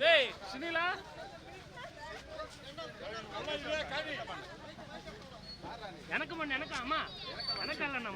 டேய் சுனிலா? எனக்கு மண் எனக்கு அம்மா எனக்கு இல்லைண்ணா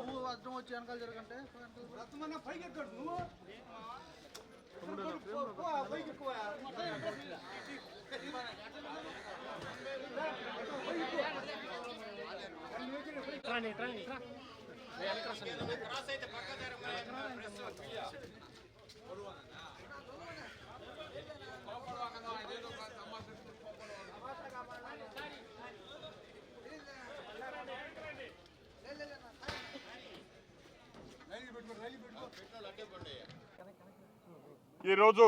నువ్వు అర్థం వచ్చి వెనకాల జరగంటే పైకి ఎక్కడు నువ్వు. రండి ఇట్రా ఇట్రా వెనక రా సునీల. ఈరోజు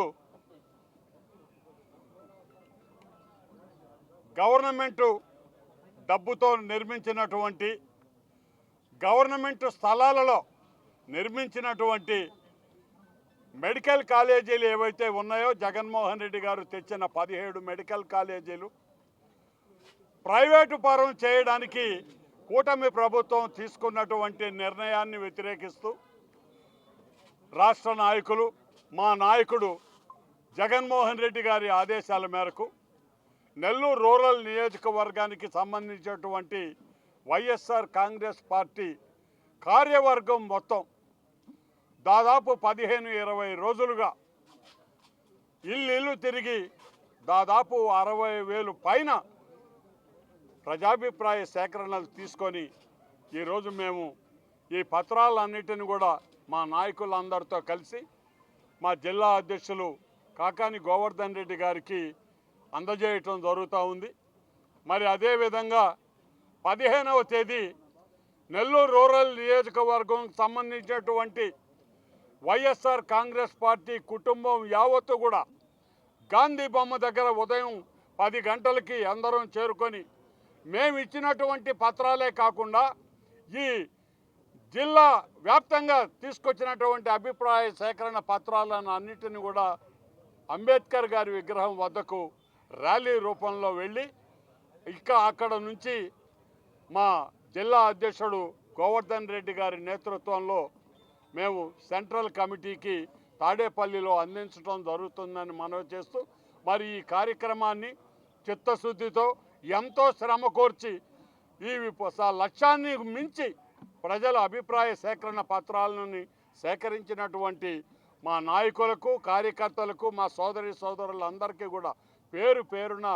గవర్నమెంటు డబ్బుతో నిర్మించినటువంటి గవర్నమెంట్ స్థలాలలో నిర్మించినటువంటి మెడికల్ కాలేజీలు ఏవైతే ఉన్నాయో జగన్మోహన్ రెడ్డి గారు తెచ్చిన పదిహేడు మెడికల్ కాలేజీలు ప్రైవేటు పరం చేయడానికి కూటమి ప్రభుత్వం తీసుకున్నటువంటి నిర్ణయాన్ని వ్యతిరేకిస్తూ రాష్ట్ర నాయకులు మా నాయకుడు జగన్మోహన్ రెడ్డి గారి ఆదేశాల మేరకు నెల్లూరు రూరల్ నియోజకవర్గానికి సంబంధించినటువంటి వైఎస్ఆర్ కాంగ్రెస్ పార్టీ కార్యవర్గం మొత్తం దాదాపు పదిహేను ఇరవై రోజులుగా ఇల్లు తిరిగి దాదాపు అరవై వేలు పైన ప్రజాభిప్రాయ సేకరణలు తీసుకొని ఈరోజు మేము ఈ పత్రాలన్నిటిని కూడా మా నాయకులందరితో కలిసి మా జిల్లా అధ్యక్షులు కాకాని గోవర్ధన్ రెడ్డి గారికి అందజేయటం జరుగుతూ ఉంది. మరి అదేవిధంగా పదిహేనవ తేదీ నెల్లూరు రూరల్ నియోజకవర్గం సంబంధించినటువంటి వైఎస్ఆర్ కాంగ్రెస్ పార్టీ కుటుంబం యావత్తు కూడా గాంధీ బొమ్మ దగ్గర ఉదయం పది గంటలకి అందరం చేరుకొని మేము ఇచ్చినటువంటి పత్రాలే కాకుండా ఈ జిల్లా వ్యాప్తంగా తీసుకొచ్చినటువంటి అభిప్రాయ సేకరణ పత్రాలను అన్నిటిని కూడా అంబేద్కర్ గారి విగ్రహం వద్దకు ర్యాలీ రూపంలో వెళ్ళి ఇక అక్కడ నుంచి మా జిల్లా అధ్యక్షుడు గోవర్ధన్ రెడ్డి గారి నేతృత్వంలో మేము సెంట్రల్ కమిటీకి తాడేపల్లిలో అందించడం జరుగుతుందని మనవి చేస్తూ మరి ఈ కార్యక్రమాన్ని చిత్తశుద్ధితో ఎంతో శ్రమ కోర్చి ఈ స- లక్ష్యాన్ని మించి ప్రజల అభిప్రాయ సేకరణ పత్రాలను సేకరించినటువంటి మా నాయకులకు కార్యకర్తలకు మా సోదరి సోదరులందరికీ కూడా పేరు పేరున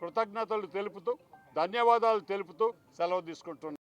కృతజ్ఞతలు తెలుపుతూ ధన్యవాదాలు తెలుపుతూ సెలవు తీసుకుంటున్నాను.